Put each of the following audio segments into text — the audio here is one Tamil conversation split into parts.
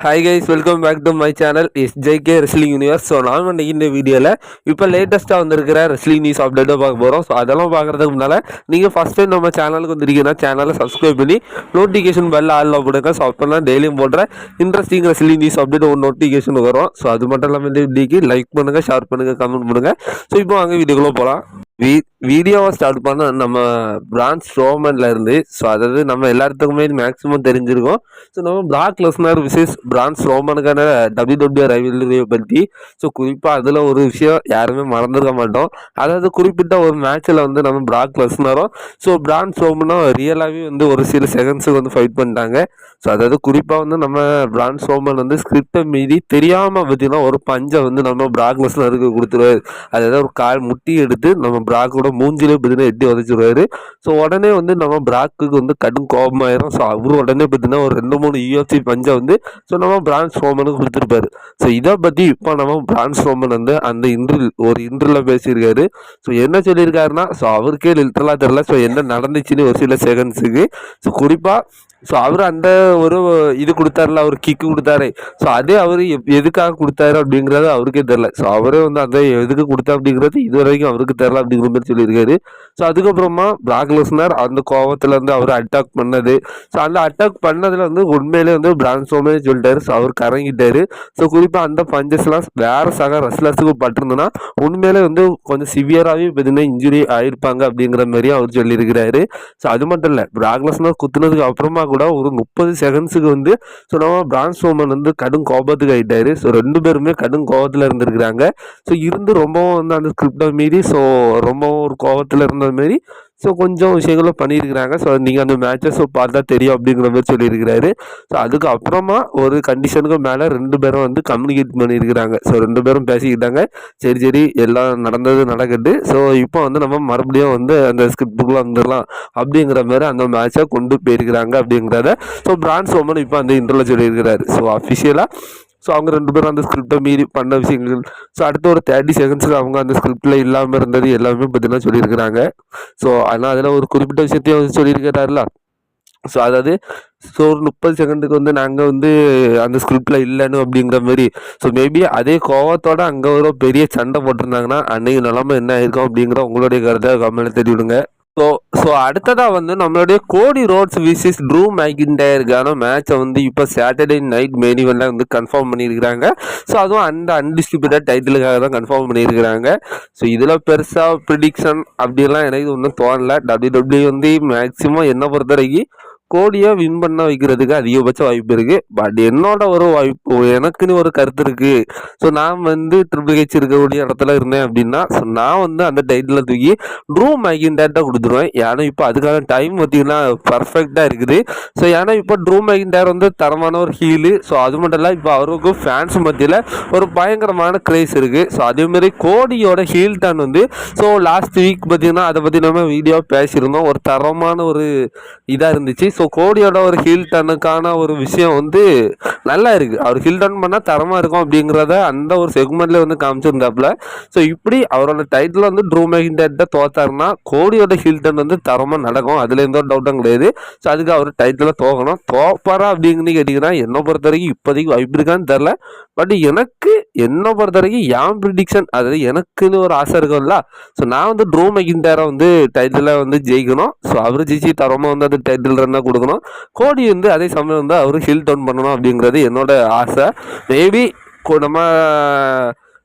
Hi guys welcome back to my channel is JK wrestling universe so நான் இன்னைக்கு இந்த வீடியோவில் இப்போ லேட்டஸ்ட்டாக வந்திருக்கிற ரெஸ்லிங் நியூஸ் அப்டேட்டை பார்க்க போகிறோம் ஸோ அதெல்லாம் பார்க்குறதுக்கு முன்னால் நீங்கள் ஃபஸ்ட் டைம் நம்ம சேனலுக்கு வந்திருக்கீங்கன்னா சேனலை சப்ஸ்கிரைப் பண்ணி நோட்டிஃபிகேஷன் பெல் ஆளில் போடுங்க ஸோ அப்போ தான் டெய்லியும் போடுற இன்ட்ரெஸ்டிங் ரெஸ்லிங் நியூஸ் அப்டேட் ஒரு நோட்டிஃபிகேஷன் வரும். ஸோ அது மட்டும் இல்லாமல் இந்த வீடியோக்கு லைக் பண்ணுங்கள் ஷேர் பண்ணுங்கள் கமெண்ட் பண்ணுங்கள் ஸோ இப்போ வாங்க வீடியோக்குள்ளே போகலாம் வீ வீடியோவை ஸ்டார்ட் பண்ண நம்ம பிரான்ச் ரோமன்ல இருந்து ஸோ அதாவது நம்ம எல்லாத்துக்குமே மேக்ஸிமம் தெரிஞ்சிருக்கோம். ஸோ நம்ம பிராக் லெஸ்னர் விசேஷ் பிரான்ச் ரோமனுக்கான டபிள்யூ டபிள்யூ ரைவல்ரியை பற்றி ஸோ குறிப்பாக அதில் ஒரு விஷயம் யாருமே மறந்துருக்க மாட்டோம். அதாவது குறிப்பிட்ட ஒரு மேட்ச்சில் வந்து நம்ம பிராக் லெஸ்னரும் ஸோ பிரான்ச் ரோமனும் ரியலாகவே வந்து ஒரு சில செகண்ட்ஸுக்கு வந்து ஃபைட் பண்ணிட்டாங்க. ஸோ அதாவது குறிப்பாக வந்து நம்ம பிரான்ச் ரோமன் வந்து ஸ்கிரிப்டை மீறி தெரியாமல் பார்த்தீங்கன்னா ஒரு பஞ்சை வந்து நம்ம பிராக் லெஸ்னருக்கு கொடுத்துருவாரு. அதாவது ஒரு கால் முட்டி எடுத்து நம்ம பிராக்கோட மூஞ்சிலே பார்த்தீங்கன்னா எட்டி உதச்சிருவாரு. ஸோ உடனே வந்து நம்ம பிராக்குக்கு வந்து கடும் கோபமாயிரும். ஸோ அவரு உடனே பார்த்தீங்கன்னா ஒரு ரெண்டு மூணு யூஎஃப்சி பஞ்சை வந்து ஸோ நம்ம பிரான்ஸ் ரோமனுக்கு கொடுத்துருப்பாரு. ஸோ இதை பற்றி இப்போ நம்ம பிரான்ஸ் ரோமன் வந்து அந்த இன்ட்ரில் ஒரு இன்ட்ரில் பேசியிருக்காரு. ஸோ என்ன சொல்லியிருக்காருன்னா ஸோ அவருக்கே லிட்டரலாக தெரில ஸோ என்ன நடந்துச்சுன்னு ஒரு சில செகண்ட்ஸுக்கு ஸோ குறிப்பாக ஸோ அவர் அந்த ஒரு இது கொடுத்தாருல அவர் கிக்கு கொடுத்தாரு. ஸோ அதே அவர் எதுக்காக கொடுத்தாரு அப்படிங்கிறது அவருக்கே தெரில ஸோ அவரே வந்து அந்த எதுக்கு கொடுத்தா அப்படிங்கிறது இது வரைக்கும் அவருக்கு தெரில அப்படிங்கிற மாதிரி சொல்லியிருக்காரு. ஸோ அதுக்கப்புறமா பிராக் லெஸ்னர் அந்த கோவத்தில் வந்து அவர் அட்டாக் பண்ணது. ஸோ அந்த அட்டாக் பண்ணதில் வந்து உண்மையிலே வந்து பிரான்சோமே சொல்லிட்டாரு. ஸோ அவர் கறங்கிட்டாரு ஸோ குறிப்பாக அந்த பஞ்சஸ்லாம் வேறு சக ரெஸ்லர்ஸுக்கு பட்டிருந்தோன்னா உண்மையிலே வந்து கொஞ்சம் சிவியராகவே பார்த்தீங்கன்னா இன்ஜுரி ஆயிருப்பாங்க அப்படிங்கிற மாதிரியும் அவர் சொல்லியிருக்கிறாரு. ஸோ அது மட்டும் இல்லை பிராக் லெஸ்னர் குத்துனதுக்கு அப்புறமா கூட ஒரு முப்பது செகண்ட்ஸுக்கு வந்து ஸோ நம்ம பிரான்ஸ் ஓமன் வந்து கடும் கோபத்துக்கு ஆகிட்டாரு ஸோ ரெண்டு பேருமே கடும் கோபத்தில் இருந்திருக்கிறாங்க. ஸோ இருந்து ரொம்பவும் வந்து அந்த ஸ்கிரிப்டை மீறி ஸோ ரொம்பவும் ஒரு கோபத்தில் இருந்தது மாரி ஸோ கொஞ்சம் விஷயங்களும் பண்ணியிருக்கிறாங்க. ஸோ நீங்கள் அந்த மேட்சஸும் பார்த்தா தெரியும் அப்படிங்கிற மாதிரி சொல்லியிருக்கிறாரு. ஸோ அதுக்கப்புறமா ஒரு கண்டிஷனுக்கு மேலே ரெண்டு பேரும் வந்து கம்யூனிகேட் பண்ணியிருக்கிறாங்க. ஸோ ரெண்டு பேரும் பேசிக்கிட்டாங்க. சரி சரி எல்லாம் நடந்தது நடக்கட்டு. ஸோ இப்போ வந்து நம்ம மறுபடியும் வந்து அந்த ஸ்கிரிப்டுக்குள்ளே வந்துடலாம் அப்படிங்கிற மாதிரி அந்த மேட்சை கொண்டு போயிருக்கிறாங்க அப்படிங்கிறத. ஸோ பிரான்ஸ் ஓமன் இப்போ அந்த இன்டர்வில் சொல்லியிருக்கிறாரு. ஸோ அஃபிஷியலாக ஸோ அவங்க ரெண்டு பேரும் அந்த ஸ்கிரிப்டை மீறி பண்ண விஷயங்கள். ஸோ அடுத்த ஒரு தேர்ட்டி செகண்ட்ஸுக்கு அவங்க அந்த ஸ்கிரிப்டில் இல்லாமல் இருந்தது எல்லாமே பார்த்தீங்கன்னா சொல்லியிருக்கிறாங்க. ஸோ ஆனால் அதில் ஒரு குறிப்பிட்ட விஷயத்தையும் வந்து சொல்லியிருக்கிறாருல. ஸோ அதாவது ஸோ ஒரு முப்பது செகண்டுக்கு வந்து நாங்கள் வந்து அந்த ஸ்கிரிப்டில் இல்லைன்னு அப்படிங்கிற மாதிரி ஸோ மேபி அதே கோவத்தோடு அங்கே ஒரு பெரிய சண்டை போட்டிருந்தாங்கன்னா அன்னைக்கு நிலமை என்ன ஆயிருக்கும் அப்படிங்கிற உங்களுடைய கருத்தை கம்மியில் தெரிவிடுங்க. ஸோ ஸோ அடுத்ததாக வந்து நம்மளுடைய கோடி ரோட்ஸ் விசிஸ் ட்ரூ மேக்கின்டயருக்கான மேட்சை வந்து இப்போ சாட்டர்டே நைட் மெயின் இவெண்ட்டில் வந்து கன்ஃபார்ம் பண்ணியிருக்கிறாங்க. ஸோ அதுவும் அந்த அன்டிஸ்டியூட்டட் டைட்டிலுக்காக தான் கன்ஃபார்ம் பண்ணியிருக்கிறாங்க. ஸோ இதில் பெருசாக ப்ரிடிக்ஷன் அப்படிலாம் எனக்கு ஒன்றும் தோணல. டபிள்யூ டபிள்யூ வந்து மேக்ஸிமம் என்ன பொறுத்த வரைக்கும் கோடியை வின் பண்ண வைக்கிறதுக்கு அதிகபட்ச வாய்ப்பு இருக்குது பட் என்னோட ஒரு வாய்ப்பு எனக்குன்னு ஒரு கருத்து இருக்குது ஸோ நான் வந்து ட்ரிபிள் ஹெச் இருக்கக்கூடிய இடத்துல இருந்தேன் அப்படின்னா ஸோ நான் வந்து அந்த டைட்டில் தூக்கி ட்ரூ மேகின்டேர்ட்ட கொடுத்துருவேன். ஏன்னா இப்போ அதுக்கான டைம் பார்த்தீங்கன்னா பர்ஃபெக்டாக இருக்குது. ஸோ ஏன்னா இப்போ ட்ரூ மேகின்டேர் வந்து தரமான ஒரு ஹீலு ஸோ அது மட்டும் இல்லை இப்போ அவருக்கும் ஃபேன்ஸ் மத்தியில் ஒரு பயங்கரமான கிரேஸ் இருக்குது ஸோ அதேமாரி கோடியோட ஹீல் டான் வந்து ஸோ லாஸ்ட் வீக் பார்த்தீங்கன்னா அதை பற்றி நம்ம வீடியோ பேசியிருந்தோம். ஒரு தரமான ஒரு இதாக இருந்துச்சு. ஸோ ஸோ கோடியோட ஒரு ஹீல் டனுக்கான ஒரு விஷயம் வந்து நல்லா இருக்குது அவர் ஹீல் டன் பண்ணால் தரமாக இருக்கும் அப்படிங்கிறத அந்த ஒரு செக்மெண்ட்ல வந்து காமிச்சிருந்தாப்புல. ஸோ இப்படி அவரோட டைட்டில் வந்து ட்ரூ மேகின்டேட்ட தோத்தாருன்னா கோடியோட ஹீல் டன் வந்து தரமாக நடக்கும். அதில் எந்த ஒரு டவுட்டும் கிடையாது. ஸோ அதுக்கு அவர் டைட்டில் தோக்கணும். தோப்பாரா அப்படிங்கிறது கேட்டிங்கன்னா என்னை பொறுத்த வரைக்கும் இப்போதைக்கு வாய்ப்பு இருக்கான்னு தெரில பட் எனக்கு என்னை பொறுத்த வரைக்கும் என் ப்ரிடிக்ஷன் அதாவது எனக்குன்னு ஒரு ஆசை இருக்கும்ல. ஸோ நான் வந்து ட்ரூ மெகின்டேரை வந்து டைட்டில் வந்து ஜெயிக்கணும். ஸோ அவர் ஜெயிச்சு தரமாக வந்து அந்த டைட்டில் ரன்னாக கொடுக்கணும். கோடி வந்து அதே சமயம் வந்து அவர் ஹில் டவுன் பண்ணணும் அப்படிங்கிறது என்னோட ஆசை. மேபி நம்ம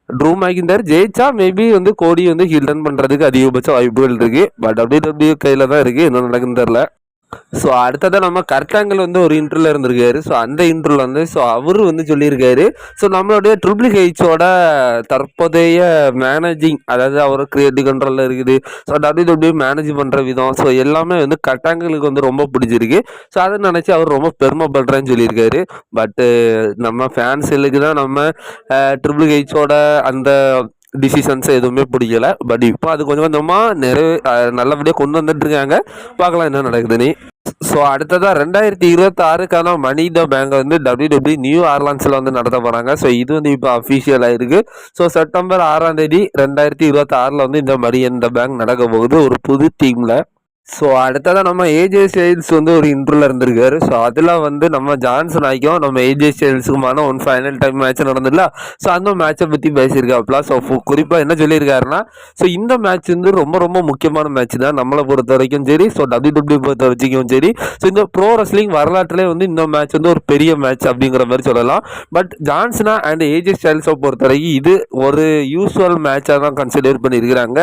ட்ரூ மேகின்டர் ஜெயிச்சா மேபி வந்து கோடி வந்து ஹில் டர்ன் பண்ணுறதுக்கு அதிகபட்ச வாய்ப்புகள் இருக்குது பட் டபிள்யூ டபிள்யூ கையில் தான் இருக்குது என்ன நடக்குன்னு தெரில ஸோ அடுத்ததாக நம்ம கர்த்தாங்கல் வந்து ஒரு இன்டர்வியூவில் இருந்திருக்காரு. ஸோ அந்த இன்டர்வியூவில் வந்து ஸோ அவர் வந்து சொல்லியிருக்காரு. ஸோ நம்மளுடைய ட்ரிபிள் ஹெச்சோட தற்போதைய மேனேஜிங் அதாவது அவர் கிரியேட்டிவ் கண்ட்ரோலில் இருக்குது. ஸோ டபிள்யூ டபிள்யூ மேனேஜ் பண்ணுற விதம். ஸோ எல்லாமே வந்து கர்த்தாங்கலுக்கு வந்து ரொம்ப பிடிச்சிருக்கு. ஸோ அதை நினச்சி அவர் ரொம்ப பெருமைப்படுறேன்னு சொல்லியிருக்காரு. பட்டு நம்ம ஃபேன்ஸுகளுக்கு தான் நம்ம ட்ரிபிள் ஹெச்சோட அந்த டிசிஷன்ஸ் எதுவுமே பிடிக்கல. பட் இப்போ அது கொஞ்சம் கொஞ்சமாக நிறைய நல்லபடியாக கொண்டு வந்துட்டு இருக்காங்க. பார்க்கலாம் என்ன நடக்குதுன்னு. ஸோ அடுத்ததாக ரெண்டாயிரத்தி இருபத்தி ஆறுக்கான மணி த பேங்க் வந்து டபிள்யூ டபிள்யூ நியூ ஆர்லான்ஸில் வந்து நடத்த போகிறாங்க ஸோ இது வந்து இப்போ அஃபிஷியலாக இருக்குது ஸோ செப்டம்பர் ஆறாம் தேதி ரெண்டாயிரத்தி இருபத்தி ஆறில் வந்து இந்த மணி இந்த பேங்க் நடக்க போகுது. ஒரு புது டீமில் ஸோ அடுத்ததாக நம்ம ஏஜே ஸ்டைல்ஸ் வந்து ஒரு இன்ட்ரோல இருந்திருக்காரு. ஸோ அதில் வந்து நம்ம ஜான்சன் ஆகிக்கும் நம்ம ஏஜே ஸ்டைல்ஸுக்குமான ஒன் ஃபைனல் டைம் மேட்ச் நடந்ததுல. ஸோ அந்த மேட்சை பற்றி பேசியிருக்காப்ல ஸோ குறிப்பாக என்ன சொல்லியிருக்காருன்னா ஸோ இந்த மேட்ச் வந்து ரொம்ப ரொம்ப முக்கியமான மேட்ச் தான் நம்மளை பொறுத்த வரைக்கும் சரி. ஸோ டபிள்யூ டபிள்யூ பொறுத்த வரைக்கும் சரி. ஸோ இந்த ப்ரோ ரெஸ்லிங் வரலாற்றுலேயே வந்து இந்த மேட்ச் வந்து ஒரு பெரிய மேட்ச் அப்படிங்கிற மாதிரி சொல்லலாம். பட் ஜான்சனா அண்ட் ஏஜே ஸ்டைல்ஸை பொறுத்த வரைக்கும் இது ஒரு யூஸ்வல் மேட்சாக தான் கன்சிடர் பண்ணியிருக்கிறாங்க.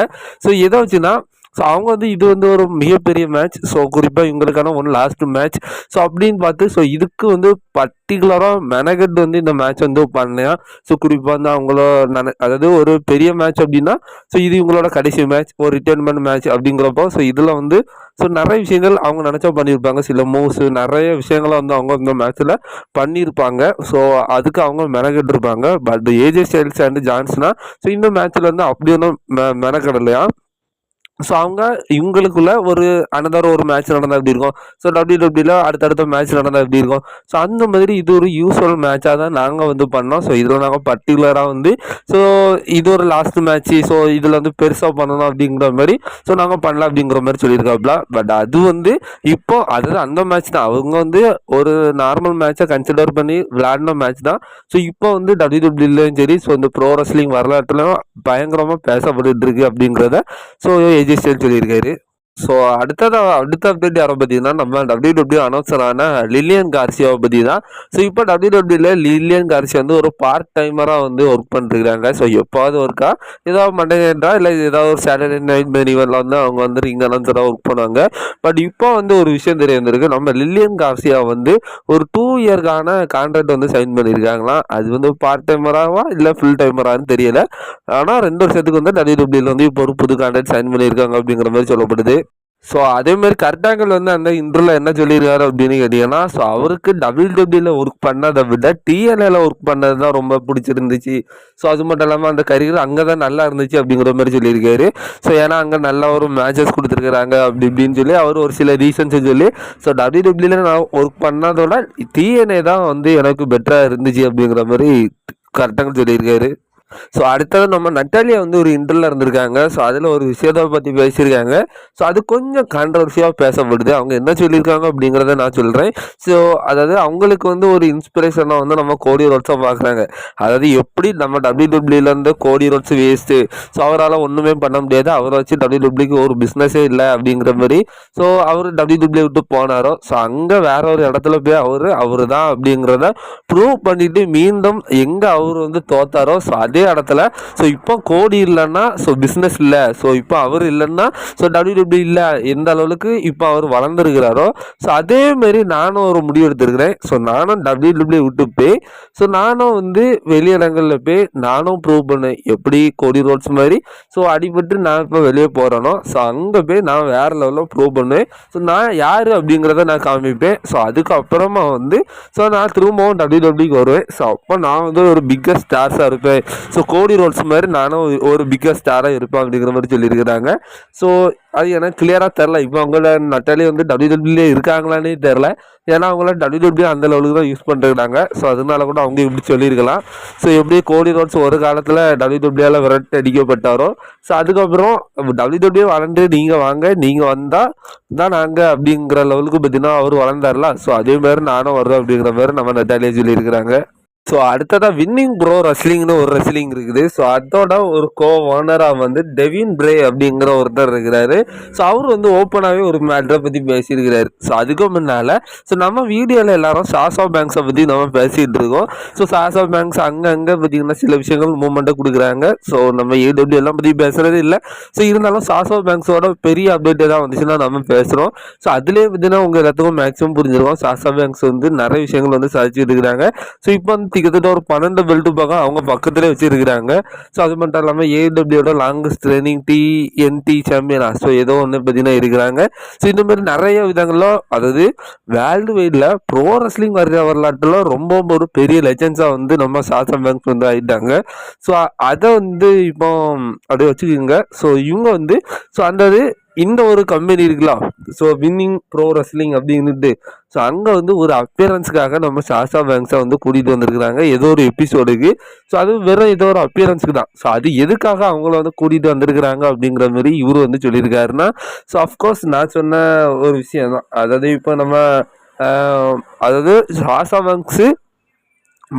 ஸோ எதை வச்சுன்னா ஸோ அவங்க வந்து இது வந்து ஒரு மிகப்பெரிய மேட்ச் ஸோ குறிப்பாக இவங்களுக்கான ஒன் லாஸ்ட் மேட்ச் ஸோ அப்படின்னு பார்த்து ஸோ இதுக்கு வந்து பர்டிகுலராக மெனகட் வந்து இந்த மேட்ச் வந்து பண்ணலாம் ஸோ குறிப்பாக வந்து அவங்கள நன அதாவது ஒரு பெரிய மேட்ச் அப்படின்னா ஸோ இது இவங்களோட கடைசி மேட்ச் ஒரு ரிட்டைர்மெண்ட் மேட்ச் அப்படிங்கிறப்போ ஸோ இதில் வந்து ஸோ நிறைய விஷயங்கள் அவங்க நினச்சா பண்ணியிருப்பாங்க. சில மூவ்ஸ் நிறைய விஷயங்களை வந்து அவங்க இந்த மேட்ச்சில் பண்ணியிருப்பாங்க. ஸோ அதுக்கு அவங்க மெனக்கெட்டு இருப்பாங்க. But AJ Styles and ஜான்ஸ்னா so இந்த மேட்ச்சில் வந்து அப்படி ஒன்றும் மெ மெனக்கடலையா ஸோ அவங்க இவங்களுக்குள்ள ஒரு அனதர் ஒரு மேட்ச் நடந்தால் எப்படி இருக்கும்? ஸோ டபிள்யூ டபிள்யூல அடுத்தடுத்த மேட்ச் நடந்தால் எப்படி இருக்கும்? ஸோ அந்த மாதிரி இது ஒரு யூஸ்ஃபுல் மேட்சாக தான் நாங்கள் வந்து பண்ணோம். ஸோ இதில் நாங்கள் பர்டிகுலராக வந்து ஸோ இது ஒரு லாஸ்ட் மேட்ச்சு ஸோ இதில் வந்து பெருசாக பண்ணணும் அப்படிங்கிற மாதிரி ஸோ நாங்கள் பண்ணலாம் அப்படிங்கிற மாதிரி சொல்லியிருக்காப்ல. பட் அது வந்து இப்போ அதாவது அந்த மேட்ச் தான். அவங்க வந்து ஒரு நார்மல் மேட்சை கன்சிடர் பண்ணி விளையாடின மேட்ச் தான். ஸோ இப்போ வந்து டபிள்யூ டபிள்யூலையும் சரி ஸோ இந்த ப்ரோ ரெஸ்லிங் வரலாற்றுலையும் பயங்கரமாக பேசப்பட்டு இருக்கு அப்படிங்கிறத ஸோ ஏஜி சொல்லியிருக்காரு ஸோ அடுத்ததாக அடுத்த அப்டேட் யாரை பார்த்தீங்கன்னா நம்ம டபிள்யூ டபிள்யூ அனௌன்சரான லில்லியன் கார்சியாவை பற்றி தான் ஸோ இப்போ டபிள்யூ டபிள்யூல லில்லியன் கார்சியா வந்து ஒரு பார்ட் டைமராக வந்து ஒர்க் பண்ணிருக்கிறாங்க ஸோ எப்போது ஒர்க்கா ஏதாவது மண்டே என்றா இல்லை ஏதாவது ஒரு சாட்டர்டே நைட் மெனிவரில் வந்து அவங்க வந்து ரிங் அனௌன்சராக ஒர்க் பண்ணுவாங்க. பட் இப்போ வந்து ஒரு விஷயம் தெரிய வந்திருக்கு நம்ம லில்லியன் கார்சியா வந்து ஒரு டூ இயர்க்கான கான்ட்ராக்ட் வந்து சைன் பண்ணியிருக்காங்களாம் அது வந்து பார்ட் டைமராவா இல்லை ஃபுல் டைமரான்னு தெரியல. ஆனால் ரெண்டு வருஷத்துக்கு வந்து டபிள்யூ டபிள்யூல வந்து இப்போ ஒரு புது கான்ட்ராக்ட் சைன் பண்ணியிருக்காங்க அப்படிங்கிற மாதிரி சொல்லப்படுது. ஸோ அதேமாரி கரெக்டாங்கல் கர்டாங்கல் வந்து அந்த இன்டர்வில் என்ன சொல்லியிருக்காரு அப்படின்னு கேட்டிங்கன்னா ஸோ அவருக்கு டபுள் டபிள்யூல ஒர்க் பண்ணதை விட டிஎன்ஏல ஒர்க் பண்ணது தான் ரொம்ப பிடிச்சிருந்துச்சு. ஸோ அது மட்டும் இல்லாமல் அந்த கரியர் அங்கே தான் நல்லா இருந்துச்சு அப்படிங்கிற மாதிரி சொல்லியிருக்காரு. ஸோ ஏன்னா அங்கே நல்ல ஒரு மேட்சஸ் கொடுத்துருக்குறாங்க அப்படி இப்படின்னு சொல்லி அவர் ஒரு சில ரீசன்ஸை சொல்லி ஸோ டபிள்யூ டபிள்யூல நான் ஒர்க் பண்ணதோட டிஎன்ஏ தான் வந்து எனக்கு பெட்டராக இருந்துச்சு அப்படிங்கிற மாதிரி கரெக்டாக சொல்லியிருக்காரு. ஸோ அடுத்தது நம்ம நட்டாலியா வந்து ஒரு இன்டர்வில் இருந்திருக்காங்க. ஸோ அதில் ஒரு விஷயத்தை பற்றி பேசியிருக்காங்க. ஸோ அது கொஞ்சம் கான்ட்ரவர்சியாக பேசப்படுது. அவங்க என்ன சொல்லியிருக்காங்க அப்படிங்கிறத நான் சொல்கிறேன் ஸோ அதாவது அவங்களுக்கு வந்து ஒரு இன்ஸ்பிரேஷனாக வந்து நம்ம கோடி ரோட்ஸாக பார்க்குறாங்க. அதாவது எப்படி நம்ம டபிள்யூ டபிள்யூலேருந்து கோடி ரோட்ஸ் வேஸ்ட்டு ஸோ அவரால் ஒன்றுமே பண்ண முடியாது. அவரை வச்சு டபிள்யூ டபிள்யூக்கு ஒரு பிஸ்னஸே இல்லை அப்படிங்கிற மாதிரி. ஸோ அவர் டபிள்யூ டபிள்யூ விட்டு போனாரோ ஸோ அங்கே வேற ஒரு இடத்துல போய் அவர் அவர் தான் அப்படிங்கிறத ப்ரூவ் பண்ணிவிட்டு மீண்டும் எங்கே அவர் வந்து தோத்தாரோ ஸோ அதே இடத்துல ஸோ இப்போ கோடி இல்லைன்னா ஸோ பிஸ்னஸ் இல்லை. ஸோ இப்போ அவர் இல்லைன்னா ஸோ டபிள்யூடபிள்யூ இல்லை. எந்த அளவுக்கு இப்போ அவர் வளர்ந்துருக்கிறாரோ ஸோ அதேமாரி நானும் ஒரு முடிவு எடுத்திருக்கிறேன். ஸோ நானும் டபிள்யூடபிள்யூ விட்டு போய் ஸோ நானும் வந்து வெளியிடங்களில் போய் நானும் ப்ரூவ் பண்ணேன் எப்படி கோடி ரோட்ஸ் மாதிரி ஸோ அடிபட்டு நான் இப்போ வெளியே போகிறேனோ ஸோ அங்கே போய் நான் வேறு லெவலில் ப்ரூவ் பண்ணுவேன் ஸோ நான் யார் அப்படிங்கிறத நான் காமிப்பேன். ஸோ அதுக்கப்புறமா வந்து ஸோ நான் திரும்பவும் டபிள்யூடபிள்யூக்கு வருவேன். ஸோ அப்போ நான் வந்து ஒரு பிக்கஸ்ட் ஸ்டார்ஸாக இருப்பேன். ஸோ கோடி ரோல்ஸ் மாதிரி நானும் ஒரு பிக்கஸ்ட் ஸ்டாராக இருப்பேன் அப்படிங்கிற மாதிரி சொல்லியிருக்கிறாங்க. ஸோ அது எனக்கு கிளியராக தெரில இப்போ அவங்கள நட்டாலே வந்து டபிள்யூ டபிள்யூலே தெரில ஏன்னா அவங்கள டபிள்யூ டபிள்யூ அந்த லெவலுக்கு தான் யூஸ் பண்ணுறாங்க ஸோ அதனால கூட அவங்க இப்படி சொல்லியிருக்கலாம். ஸோ எப்படி கோடி ரோட்ஸ் ஒரு காலத்தில் டபிள்யூ டபிள்யூல விரட்டு அடிக்கப்பட்டாரோ ஸோ அதுக்கப்புறம் டபிள்யூ டபிள்யூ வளர்ந்து நீங்கள் வாங்க நீங்கள் வந்தால் தான் நாங்கள் அப்படிங்கிற லெவலுக்கு பார்த்தீங்கன்னா அவர் வளர்ந்தார்ல. ஸோ அதே மாதிரி நானும் வருவேன் அப்படிங்கிற மாதிரி நம்ம நட்டாலே சொல்லியிருக்கிறாங்க. ஸோ அடுத்ததாக வின்னிங் ப்ரோ ரெஸ்லிங்னு ஒரு ரெஸ்லிங் இருக்குது. ஸோ அதோட ஒரு கோ ஓனராக வந்து டெவின் பிரே அப்படிங்கிற ஒருத்தர் இருக்கிறாரு. ஸோ அவர் வந்து ஓப்பனாகவே ஒரு மேட்டரை பற்றி பேசியிருக்கிறாரு. ஸோ அதுக்கு முன்னால் ஸோ நம்ம வீடியோவில் எல்லாரும் சாசா பேங்க்ஸை பற்றி நம்ம பேசிகிட்டு இருக்கோம். ஸோ சாசா பேங்க்ஸ் அங்கங்கே பார்த்தீங்கன்னா சில விஷயங்கள் மூமெண்ட்டை கொடுக்குறாங்க. ஸோ நம்ம ஏடபிள்யூ எல்லாம் பற்றி பேசுகிறது இல்லை. ஸோ இருந்தாலும் சாசா பேங்க்ஸோட பெரிய அப்டேட் தான் வந்துச்சுன்னா நம்ம பேசுகிறோம் ஸோ அதுலேயே பார்த்தீங்கன்னா உங்கள் எல்லாத்துக்கும் மேக்ஸிமம் புரிஞ்சிருக்கோம். சாசா பேங்க்ஸ் வந்து நிறைய விஷயங்கள் வந்து சாதிச்சுட்டு இருக்கிறாங்க. ஸோ இப்போ வந்து கிட்டத்தட்ட ஒரு பன்னெண்டு பெல்ட் பக்கம் அவங்க பக்கத்துலேயே வச்சிருக்கிறாங்க. ஸோ அது மட்டும் இல்லாமல் ஏடபிள்யூட லாங்கஸ்ட் ட்ரைனிங் டிஎன்டி சாம்பியனா ஸோ ஏதோ ஒன்று பார்த்தீங்கன்னா இருக்கிறாங்க. ஸோ இந்த மாதிரி நிறைய விதங்களில் அதாவது வேர்ல்டு வைடில் ப்ரோ ரெஸ்லிங் வர வரலாற்றில் ரொம்ப ஒரு பெரிய லெஜன்ஸாக வந்து நம்ம சாசம் பேங்க் வந்து ஆகிட்டாங்க ஸோ அதை வந்து இப்போ அப்படியே வச்சுக்கோங்க. ஸோ இவங்க வந்து ஸோ அந்த இது இந்த ஒரு கம்பெனி இருக்குல்ல ஸோ வின்னிங் ப்ரோ ரெஸ்லிங் அப்படின்னுட்டு. ஸோ அங்கே வந்து ஒரு அப்பியரன்ஸுக்காக நம்ம சாஷா பேங்க்ஸை வந்து கூட்டிகிட்டு வந்திருக்கிறாங்க. ஏதோ ஒரு எபிசோடுக்கு ஸோ அது வெறும் ஏதோ ஒரு அப்பியரன்ஸுக்கு தான். ஸோ அது எதுக்காக அவங்கள வந்து கூட்டிகிட்டு வந்திருக்கிறாங்க அப்படிங்கிற மாதிரி இவர் வந்து சொல்லியிருக்காருன்னா ஸோ அஃப்கோர்ஸ் நான் சொன்ன ஒரு விஷயம் தான் அதாவது இப்போ நம்ம அதாவது சாஷா பேங்க்ஸு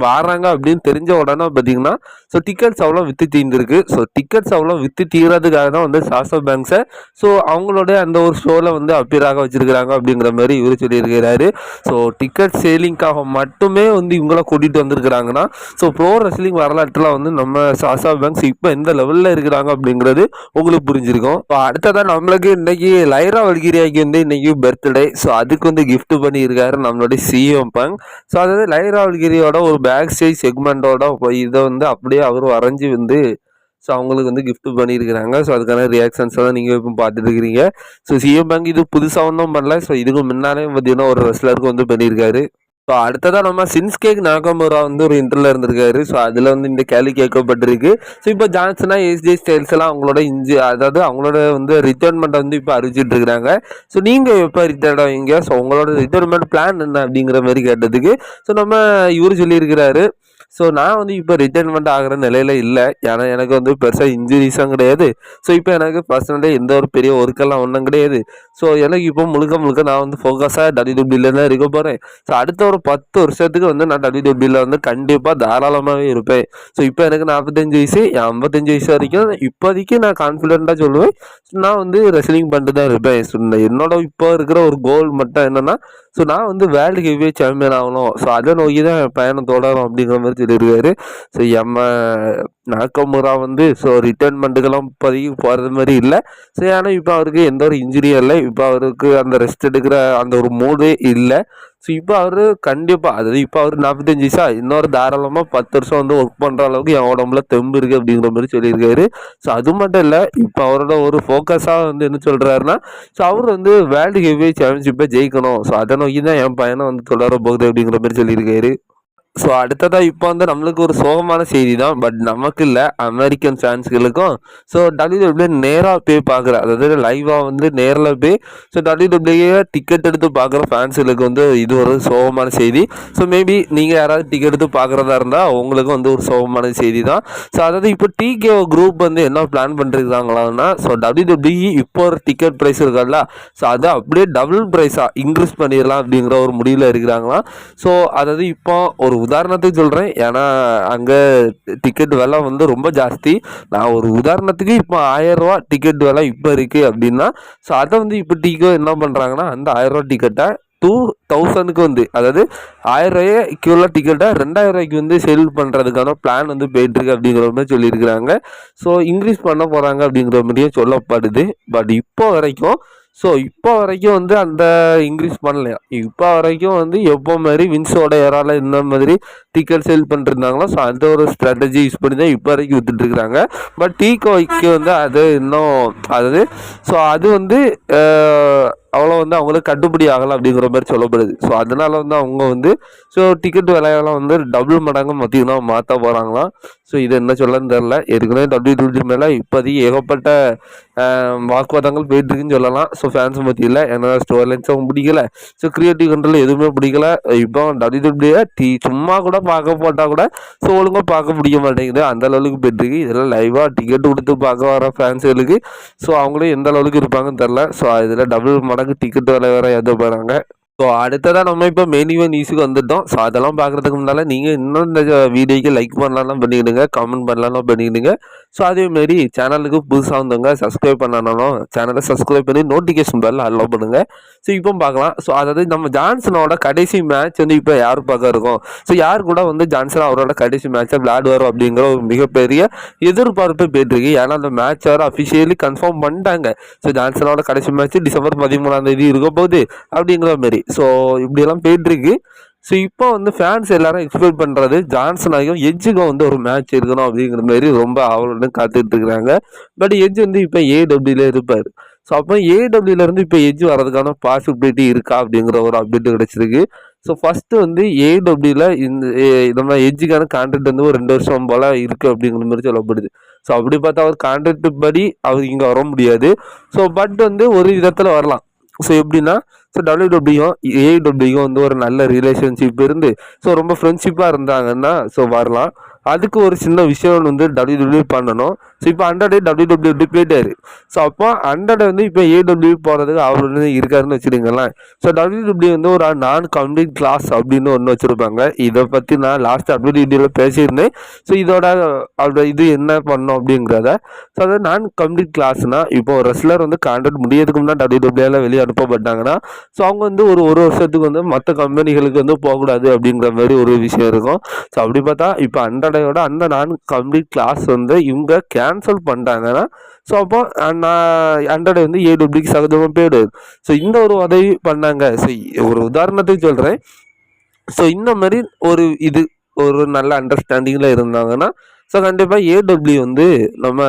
வராங்க அப்படின்னு தெரிஞ்ச உடனே பார்த்தீங்கன்னா ஸோ டிக்கெட்ஸ் அவ்வளோ விற்று தீர்ந்துருக்கு. ஸோ டிக்கெட்ஸ் அவ்வளோ விற்று தீர்றதுக்காக தான் வந்து சாசோ பேங்க்ஸை ஸோ அவங்களோட அந்த ஒரு ஷோவில் வந்து அப்பியராக வச்சிருக்கிறாங்க அப்படிங்கிற மாதிரி இவர் சொல்லியிருக்கிறாரு. ஸோ டிக்கெட் சேலிங்காக மட்டுமே வந்து இவங்கள கூட்டிகிட்டு வந்திருக்கிறாங்கன்னா ஸோ ப்ரோ ரெஸ்லிங் வரலாற்றில் வந்து நம்ம சாசா பேங்க்ஸ் இப்போ எந்த லெவலில் இருக்கிறாங்க அப்படிங்கிறது உங்களுக்கு புரிஞ்சிருக்கும். இப்போ அடுத்ததான் நம்மளுக்கு இன்னைக்கு லைரா வல்கிரியாக்கு வந்து இன்னைக்கு பர்த்டே ஸோ அதுக்கு வந்து கிஃப்ட் பண்ணியிருக்காரு நம்மளுடைய சிஎம் பங்க் ஸோ அதாவது லைரா வல்கிரியோட ஒரு பேக் ஸ்டேஜ் செக்மெண்ட்டோட இதை வந்து அப்படியே அவர் வரைஞ்சி வந்து ஸோ அவங்களுக்கு வந்து கிஃப்ட் பண்ணியிருக்கிறாங்க. ஸோ அதுக்கான ரியாக்ஷன்ஸ் தான் நீங்கள் இப்போ பார்த்துட்டு இருக்கிறீங்க. ஸோ சிஎம் பேங்க் இது புதுசாக ஒன்றும் பண்ணல. ஸோ இதுக்கு முன்னாலே பார்த்தீங்கன்னா ஒரு ரெஸ்லருக்கு வந்து பண்ணியிருக்காரு. ஸோ அடுத்ததாக நம்ம சின்ஸ்கேக் நாகமுரா வந்து ஒரு இன்டர்ல இருந்திருக்காரு. ஸோ அதில் வந்து இந்த கேள்வி கேட்கப்பட்டிருக்கு. ஸோ இப்போ ஜான்சனா எஸ்ஜே ஸ்டைல்ஸ் எல்லாம் அவங்களோட இன்ஜி அதாவது அவங்களோட வந்து ரிட்டர்ன்மெண்ட் வந்து இப்போ அறிவிச்சிட்டு இருக்கிறாங்க. ஸோ நீங்கள் எப்போ ரிட்டையர்ட் ஆவீங்க? ஸோ உங்களோட ரிட்டைர்மெண்ட் பிளான் என்ன அப்படிங்கிற மாதிரி கேட்டதுக்கு. ஸோ நம்ம இவர் சொல்லியிருக்கிறாரு. ஸோ நான் வந்து இப்போ ரிட்டைர்மெண்ட் ஆகிற நிலையில் இல்லை. ஏன்னா எனக்கு வந்து பெருசாக இன்ஜுரிஸும் கிடையாது. ஸோ இப்போ எனக்கு பர்சனலே எந்த ஒரு பெரிய ஒர்க்கெல்லாம் ஒன்றும் கிடையாது. ஸோ எனக்கு இப்போ முழுக்க முழுக்க நான் வந்து ஃபோக்கஸாக டபிள்யூடபிள்யூல தான் இருக்க போகிறேன் ஸோ அடுத்த ஒரு பத்து வருஷத்துக்கு வந்து நான் டபிள்யூடபிள்யூல வந்து கண்டிப்பாக தாராளமாகவே இருப்பேன். ஸோ இப்போ எனக்கு நாற்பத்தஞ்சு வயசு ஐம்பத்தஞ்சு வயசு வரைக்கும் இப்போதைக்கு நான் கான்ஃபிடென்ட்டாக சொல்லுவேன். நான் வந்து ரெஸ்லிங் பண்ணிட்டு தான் இருப்பேன். ஸோ என்னோட இப்போ இருக்கிற ஒரு கோல் மட்டும் என்னென்னா ஸோ நான் வந்து வேர்ல்டு ஹெவியே சாம்பியன் ஆகணும். ஸோ அதை நோக்கி தான் பயணம் தொடரும் அப்படிங்கிற மாதிரி சொல்லியிருக்காரு ஸோ எம்ம நாக்கமுரா வந்து ஸோ ரிட்டைர்மெண்ட்டுக்கெல்லாம் இப்போதைக்கு போகிறது மாதிரி இல்லை. ஸோ ஆனால் இப்போ அவருக்கு எந்த ஒரு இன்ஜுரியும் இல்லை. இப்போ அவருக்கு அந்த ரெஸ்ட் எடுக்கிற அந்த ஒரு மூடே இல்லை. ஸோ இப்போ அவர் கண்டிப்பாக அதாவது இப்போ அவர் நாற்பத்தஞ்சு வயசா இன்னொரு தாராளமாக பத்து வருஷம் வந்து ஒர்க் பண்ணுற அளவுக்கு என் உடம்புல தெம்பு இருக்குது அப்படிங்கிற மாதிரி சொல்லியிருக்காரு. ஸோ அது மட்டும் இல்லை இப்போ அவரோட ஒரு ஃபோக்கஸாக வந்து என்ன சொல்கிறாருன்னா ஸோ அவர் வந்து வேர்ல்டு ஹெவி சாம்பியன்ஷிப்பை ஜெயிக்கணும். ஸோ அதை நோக்கி தான் என் பையனை வந்து தொடர போகுது அப்படிங்கிற மாதிரி சொல்லியிருக்காரு. ஸோ அடுத்ததாக இப்போ வந்து நம்மளுக்கு ஒரு சோகமான செய்தி தான் பட் நமக்கு இல்லை. அமெரிக்கன் ஃபேன்ஸ்களுக்கும் ஸோ டபிள்யூடபிள்யூ நேராக போய் பார்க்குற அதாவது லைவாக வந்து நேரில் போய் ஸோ டபிள்யூடபிள்யூ டிக்கெட் எடுத்து பார்க்குற ஃபேன்ஸுகளுக்கு வந்து இது ஒரு சோகமான செய்தி. ஸோ மேபி நீங்கள் யாராவது டிக்கெட் எடுத்து பார்க்குறதா இருந்தால் உங்களுக்கு வந்து ஒரு சோகமான செய்தி தான் ஸோ அதாவது இப்போ டிகே குரூப் வந்து என்ன பிளான் பண்ணிருக்காங்களான்னா ஸோ டபிள்யூடபிள்யூ இப்போ ஒரு டிக்கெட் ப்ரைஸ் இருக்குல்ல ஸோ அதை அப்படியே டபுள் ப்ரைஸாக இன்க்ரீஸ் பண்ணிடலாம் அப்படிங்கிற ஒரு முடிவில் இருக்கிறாங்களாம். ஸோ அதாவது இப்போ ஒரு உதாரணத்துக்கு சொல்கிறேன் ஏன்னா அங்கே டிக்கெட் விலை வந்து ரொம்ப ஜாஸ்தி. நான் ஒரு உதாரணத்துக்கு இப்போ ஆயிரரூவா டிக்கெட் விலை இப்போ இருக்குது அப்படின்னா ஸோ அதை வந்து இப்போ டிக்கோ என்ன பண்ணுறாங்கன்னா அந்த ஆயிரரூவா டிக்கெட்டை டூ தௌசண்ட்க்கு வந்து அதாவது ஆயிரம் உள்ள டிக்கெட்டை ரெண்டாயிரரூபாய்க்கு வந்து சேல் பண்ணுறதுக்கான பிளான் வந்து போயிட்டுருக்கு அப்படிங்கிற மாதிரி சொல்லியிருக்கிறாங்க. ஸோ இன்க்ரீஸ் பண்ண போகிறாங்க அப்படிங்கிற மாதிரியும் சொல்லப்படுது. பட் இப்போ வரைக்கும் ஸோ இப்போ வரைக்கும் வந்து அந்த இன்க்ரீஸ் பண்ணலையா? இப்போ வரைக்கும் வந்து எப்போ மாதிரி வின்ஸோட ஏறால இந்த மாதிரி டிக்கெட் சேல் பண்ணிருந்தாங்களோ ஸோ அந்த ஒரு ஸ்ட்ராட்டஜி யூஸ் பண்ணி தான் இப்போ வரைக்கும் வித்துட்டு இருக்கிறாங்க. பட் டீ கோய்க்கு வந்து அது இன்னும் அதாவது ஸோ அது வந்து அவ்வளோ வந்து அவங்களுக்கு கட்டுப்படி ஆகலாம் அப்படிங்கிற மாதிரி சொல்லப்படுது. ஸோ அதனால வந்து அவங்க வந்து ஸோ டிக்கெட் விலையெல்லாம் வந்து டபுள் மடங்கு மத்தியமாக மாற்ற போகிறாங்களாம் ஸோ இது என்ன சொல்லன்னு தெரில ஏற்கனவே டபிள்யூ டபிள்யூ மேலே இப்போதைக்கு ஏகப்பட்ட வாக்குவாதங்கள் போயிட்டுருக்குன்னு சொல்லலாம். ஸோ ஃபேன்ஸ் மத்தியில் ஏன்னா ஸ்டோரி அவங்க பிடிக்கல. ஸோ கிரியேட்டிவ் கண்ட்ரோல் எதுவுமே பிடிக்கல. இப்போ டபிள்யூ டபிள்யூ டி சும்மா கூட பார்க்க போட்டால் கூட ஸோ ஒழுங்காக பார்க்க பிடிக்க மாட்டேங்குது. அந்த அளவுக்கு போயிட்டுருக்கு. இதெல்லாம் லைவாக டிக்கெட் கொடுத்து பார்க்க வர ஃபேன்ஸுகளுக்கு ஸோ அவங்களும் எந்த அளவுக்கு இருப்பாங்கன்னு தெரில ஸோ இதில் டபுள் மடங்கு டிக்கெட் விலை வேற எது போகிறாங்க ஸோ அடுத்ததாக நம்ம இப்போ மெயின் ஈவன் நியூஸுக்கு வந்துட்டோம். ஸோ அதெல்லாம் பார்க்குறதுக்கு முன்னால் நீங்கள் இன்னும் இந்த வீடியோக்கு லைக் பண்ணலாம் பண்ணிக்கிடுங்க கமெண்ட் பண்ணலாம் பண்ணிக்கிடுங்க. ஸோ அதேமாரி சேனலுக்கு புதுசாக வந்தவங்க சப்ஸ்கிரைப் பண்ணனாலும் சேனலை சப்ஸ்கிரைப் பண்ணி நோட்டிஃபிகேஷன் பெல் அலோவ் பண்ணுங்க. ஸோ இப்போ பார்க்கலாம். ஸோ அதாவது நம்ம ஜான்சனோட கடைசி மேட்ச் வந்து இப்போ யார் பார்க்க இருக்கும்? ஸோ யார் கூட வந்து ஜான்சன் அவரோட கடைசி மேட்ச்சை விளையாடுவார் அப்படிங்கிற ஒரு மிகப்பெரிய எதிர்பார்ப்பு போயிட்டுருக்கு. ஏன்னா அந்த மேட்ச் வேறு அஃபிஷியலி கன்ஃபார்ம் பண்ணிட்டாங்க. ஸோ ஜான்சனோட கடைசி மேட்ச் டிசம்பர் பதிமூணாம் தேதி இருக்க போகுது அப்படிங்கிற மாதிரி. ஸோ இப்படியெல்லாம் போயிட்டுருக்கு. ஸோ இப்போ வந்து ஃபேன்ஸ் எல்லாரும் எக்ஸ்பெக்ட் பண்ணுறது ஜான்சனாகும் எஜ்ஜுக்கும் வந்து ஒரு மேட்ச் இருக்கணும் அப்படிங்கிற மாதிரி ரொம்ப அவளுடன் காத்துட்டு இருக்கிறாங்க. பட் எஜ் வந்து இப்போ ஏடபிள்யூல இருப்பார். ஸோ அப்போ ஏடபிள்யூலேருந்து இப்போ எஜ் வரதுக்கான பாசிபிலிட்டி இருக்கா அப்படிங்கிற ஒரு அப்டேட் கிடச்சிருக்கு. ஸோ ஃபஸ்ட்டு வந்து ஏடபிள்யூவில் இந்த நம்ம எஜ்ஜுக்கான கான்ட்ராக்ட் வந்து ஒரு ரெண்டு வருஷம் போல் இருக்குது அப்படிங்கிற மாதிரி சொல்லப்படுது. ஸோ அப்படி பார்த்தா அவர் கான்ட்ராக்ட் படி அவர் இங்கே வர முடியாது. ஸோ பட் வந்து ஒரு விதத்தில் வரலாம். ஸோ எப்படின்னா ஸோ டபிள்யூடபிள்யூயும் ஏடபிள்யூயும் வந்து ஒரு நல்ல ரிலேஷன்ஷிப் இருந்து ஸோ ரொம்ப ஃப்ரெண்ட்ஷிப்பாக இருந்தாங்கன்னா ஸோ வரலாம். அதுக்கு ஒரு சின்ன விஷயம் வந்து டபிள்யூடபிள்யூ பண்ணணும். ஸோ இப்போ ஹண்ட்ரடே டபிள்யூடபிள்யூ போயிட்டாரு ஸோ அப்போ ஹண்ட்ரட் வந்து இப்போ ஏடபிள்யூ போகிறதுக்கு அவர் வந்து இருக்காருன்னு வச்சுருங்களேன் ஸோ டபிள்யூடபிள்யூ வந்து ஒரு நான் கம்ப்ளீட் கிளாஸ் அப்படின்னு ஒன்று வச்சுருப்பாங்க. இதை பற்றி நான் லாஸ்ட் டபிள்யூடிபிள்யூவில் பேசியிருந்தேன். ஸோ இதோட அவரோட இது என்ன பண்ணோம் அப்படிங்கிறத. ஸோ அது நான் கம்ப்ளீட் கிளாஸ்னா இப்போ ஒரு ரெஸ்லர் வந்து கான்ட்ராக்ட் முடியறதுக்கு முன்னாடி டபிள்யூடபிள்யூல வெளியே அனுப்பப்பட்டாங்கன்னா ஸோ அவங்க வந்து ஒரு ஒரு வருஷத்துக்கு வந்து மற்ற கம்பெனிகளுக்கு வந்து போகக்கூடாது அப்படிங்கிற மாதிரி ஒரு விஷயம் இருக்கும். ஸோ அப்படி பார்த்தா இப்போ ஹண்ட்ரடையோட அந்த நான் கம்ப்ளீட் கிளாஸ் வந்து இவங்க கேன்சல் பண்ணிட்டாங்கன்னா ஸோ அப்போ நான் ஹண்ட்ரட் வந்து ஏடபிள்யூக்கு சகஜமாக போயிடுது. ஸோ இந்த ஒரு உதவி பண்ணாங்க. ஸோ ஒரு உதாரணத்துக்கு சொல்கிறேன் ஸோ இந்த மாதிரி ஒரு இது ஒரு நல்ல அண்டர்ஸ்டாண்டிங்கில் இருந்தாங்கன்னா ஸோ கண்டிப்பாக ஏடபிள்யூ வந்து நம்ம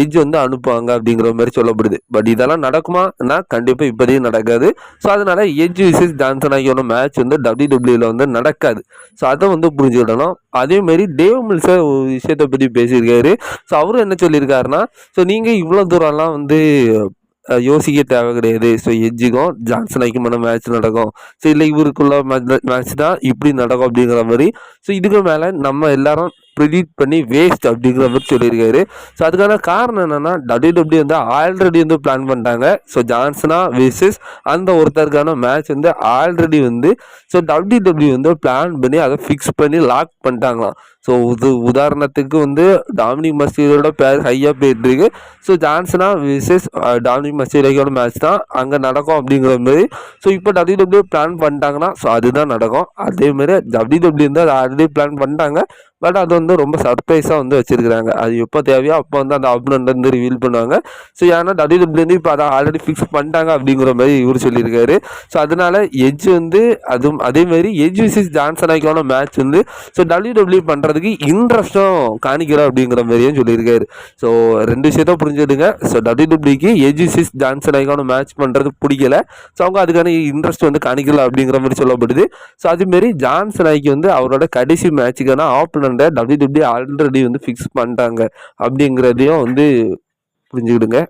எஜ் வந்து அனுப்புவாங்க அப்படிங்கிற மாதிரி சொல்லப்படுது. பட் இதெல்லாம் நடக்குமானா கண்டிப்பாக இப்போதையும் நடக்காது. ஸோ அதனால எஜ் விசஸ் ஜான்சன் ஆகியோட மேட்ச் வந்து டபிள்யூடபிள்யூல வந்து நடக்காது. ஸோ அதை வந்து புரிஞ்சுக்கிடணும். அதேமாரி டேவ் மில்ஸை ஒரு விஷயத்தை பற்றி பேசியிருக்காரு. ஸோ அவரும் என்ன சொல்லியிருக்காருன்னா ஸோ நீங்கள் இவ்வளோ தூரம்லாம் வந்து யோசிக்க தேவை கிடையாது. ஸோ எஜ்ஜுக்கும் ஜான்சன் ஐக்குமான மேட்ச் நடக்கும். ஸோ இல்லை இவருக்குள்ள மேட்ச் தான் இப்படி நடக்கும் அப்படிங்கிற மாதிரி. ஸோ இதுக்கு மேலே நம்ம எல்லாரும் ப்ரிடிக்ட் பண்ணி வேஸ்ட் அப்படிங்கிற மாதிரி சொல்லியிருக்காரு. ஸோ அதுக்கான காரணம் என்னென்னா டபிள்யூ வந்து ஆல்ரெடி வந்து பிளான் பண்ணிட்டாங்க. ஸோ ஜான்சனா வேசஸ் அந்த ஒருத்தருக்கான மேட்ச் வந்து ஆல்ரெடி வந்து ஸோ டபிள்யூ வந்து பிளான் பண்ணி அதை ஃபிக்ஸ் பண்ணி லாக் பண்ணிட்டாங்களாம். ஸோ இது உதாரணத்துக்கு வந்து டாமினிக் மஸ்டீரோட பேர் ஹையாக போயிட்டுருக்கு. ஸோ ஜான்சனா விசஸ் டாமினிக் மஸ்டீரோட மேட்ச் தான் அங்கே நடக்கும் அப்படிங்கிற மாதிரி. ஸோ இப்போ டபிள்யூ பிளான் பண்ணிட்டாங்கன்னா ஸோ அதுதான் நடக்கும். அதேமாதிரி மாதிரி டபிள்யூ வந்து அதை ஆல்ரெடி பிளான் பண்ணிட்டாங்க. பட் அது வந்து ரொம்ப சர்ப்ரைஸாக வந்து வச்சிருக்கிறாங்க. அது எப்போ தேவையோ அப்போ வந்து அந்த அப்னன் வந்து ரிவீல் பண்ணுவாங்க. ஸோ ஏன்னா டபிள்யூ வந்து இப்போ அதை ஆல்ரெடி ஃபிக்ஸ் பண்ணிட்டாங்க அப்படிங்கிற மாதிரி இவர் சொல்லியிருக்காரு. ஸோ அதனால் எஜ் வந்து அதுவும் அதேமாரி எஜ் விசிஸ் ஜான்சன் ஆகிக்கான மேட்ச் வந்து ஸோ டபிள்யூடபிள்யூ பண்ணுறதுக்கு இன்ட்ரெஸ்ட்டும் காணிக்கிறோம் அப்படிங்கிற மாதிரியும் சொல்லியிருக்காரு. ஸோ ரெண்டு விஷயத்த புரிஞ்சுடுங்க ஸோ டபிள்யூடபிள்யூக்கு எஜ் விசிஸ் ஜான்சன் ஆகிக்கான மேட்ச் பண்ணுறது பிடிக்கல. ஸோ அவங்க அதுக்கான இன்ட்ரெஸ்ட் வந்து காணிக்கல அப்படிங்கிற மாதிரி சொல்லப்படுது. ஸோ அதேமாரி ஜான்சன் ஆகிக்கு வந்து அவரோட கடைசி மேட்சுக்கான ஆப்பனண்ட்டை டபிள்யூ ஆல்ரெடி வந்து ஃபிக்ஸ் பண்ணிட்டாங்க. அப்படிங்கிறதையும் வந்து புரிஞ்சுக்கிடுங்க.